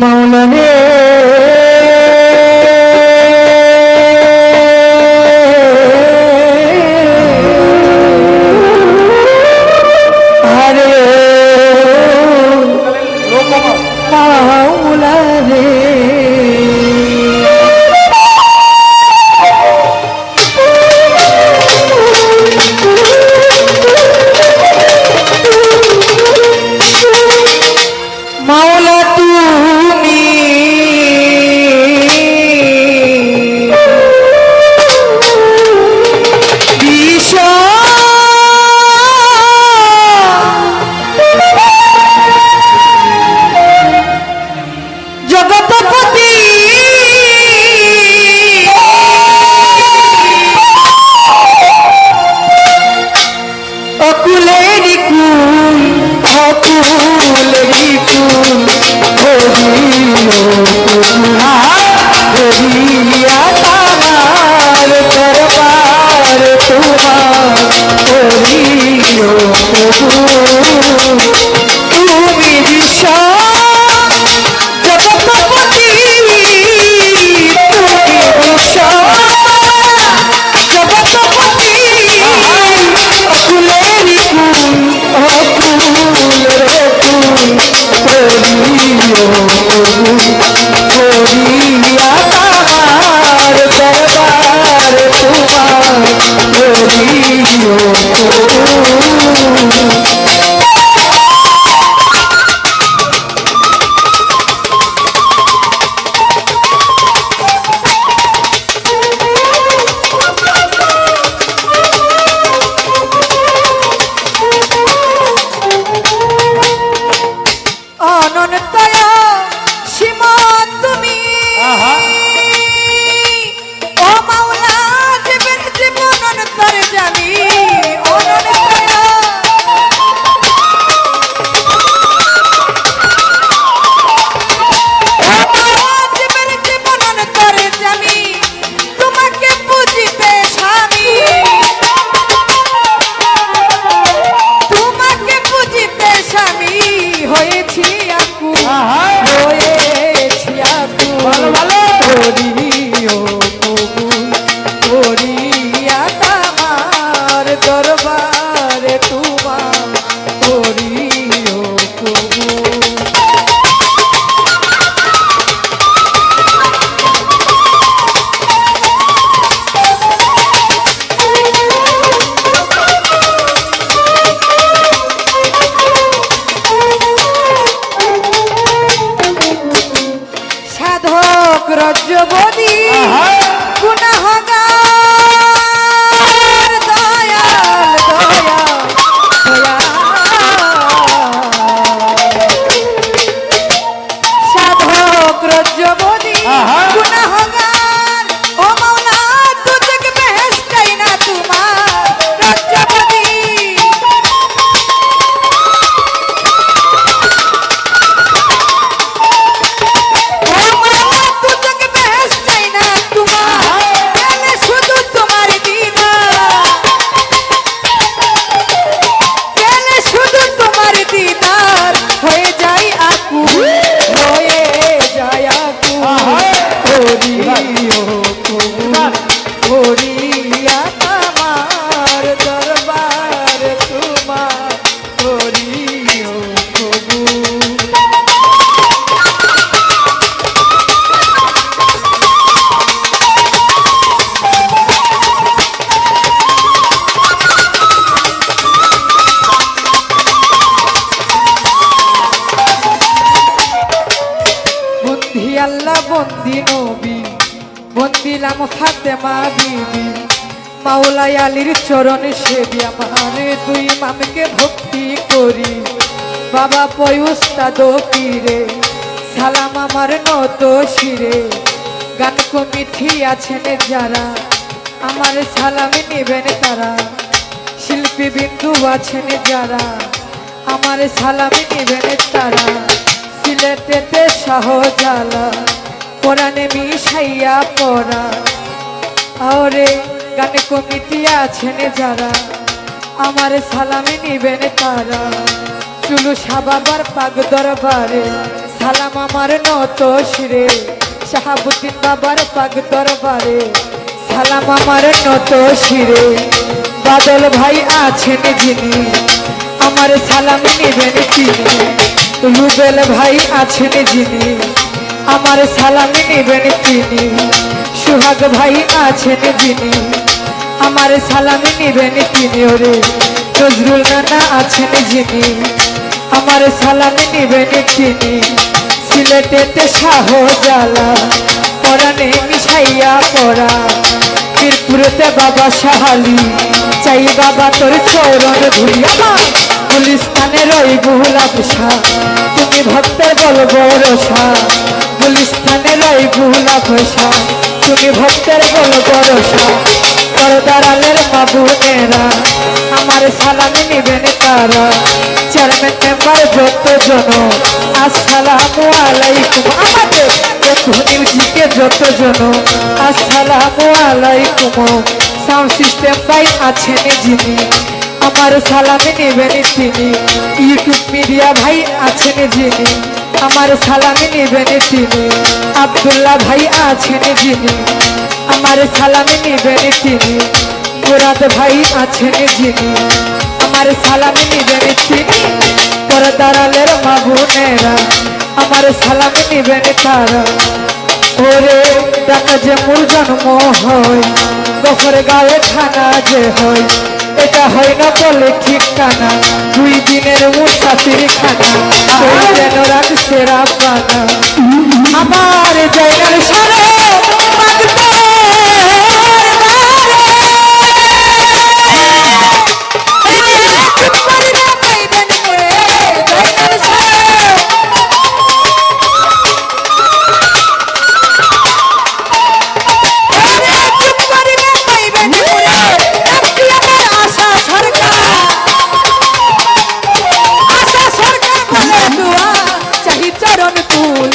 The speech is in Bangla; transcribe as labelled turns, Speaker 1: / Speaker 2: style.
Speaker 1: মৌলনে আরে মাওলা রে ছিলাম ফাতেমা দিদি। মাওলাই আলির চরণে সেবি আমার দুই মামকে ভক্তি করি। বাবা পয়ুস্তাদ পীরে, সালাম আমার নত শিরে। গান কমিঠি আছেন যারা, আমার সালাম নেবেন তারা। শিল্পী বিন্দু আছেন যারা, আমার সালাম নেবেন তারা। সিলেটেতে শাহজালা পরাণে মিশাইয়া পরা আরে গানে কমিটি আছেন যারা, আমার সালামে নিবেন তারা। চুলু সাবাবার পাগ দরবারে, সালাম আমার নত শিরে। শাহাবুদ্দিন বাবার পাগ দরবারে, সালাম আমার নত শিরে। বাদল ভাই আছেন যিনি, আমার সালাম নিবেন তিনি। রুবেল ভাই আছেন যিনি আমার সালাম নেবেন তিনি। সুহাগ ভাই আছেন যিনি। আমার সালামি নিবেন তিনি ওরে। নজরুল নানা আছেন যিনি। আমার সালামি নিবেন তিনি। সিলেটেতে শাহ জালা পরানে মিশাইয়া পড়া। বীরপুরেতে বাবা সাহালি চাই বাবা তোর চরণ ধুলি আমার গুলিস্তানের ওই গুলা পোষা তুমি ভক্তের বল বরসা গুলিস্তানের ওই গুলা পোষা তুমি ভক্তের বল বরসা পরদারালের বাবুনেরা আমার সালামি নিবেন তারা। চেয়ারম্যান মেম্বার যত জন আসসালামু আলাইকুম। আমাদের মিউজিকে যত জন আসসালামু আলাইকুম। সাউন্ড সিস্টেম ভাই আছেন যিনি, আমার সালামি নেবেন তিনি। ইউটিউব মিডিয়া ভাই আছেন যিনি। আমার সালামি নেবেন তিনি। আব্দুল্লাহ ভাই আছেন যিনি। আমার সালামি নেবেন তিনি। মুরাদ ভাই আছেন যিনি। আমার সালামি নেবেন তিনি। পরদারালের মাবুনেরা। আমার সালামি নেবেন তারা। ওরে টাকা যে মূল জন্ম হয়, গফর গায়ে খানা যে হয়। এটা হয় না বলে ঠিক কানা দুই দিনের মুসাফির খানা পানা চরণ তুল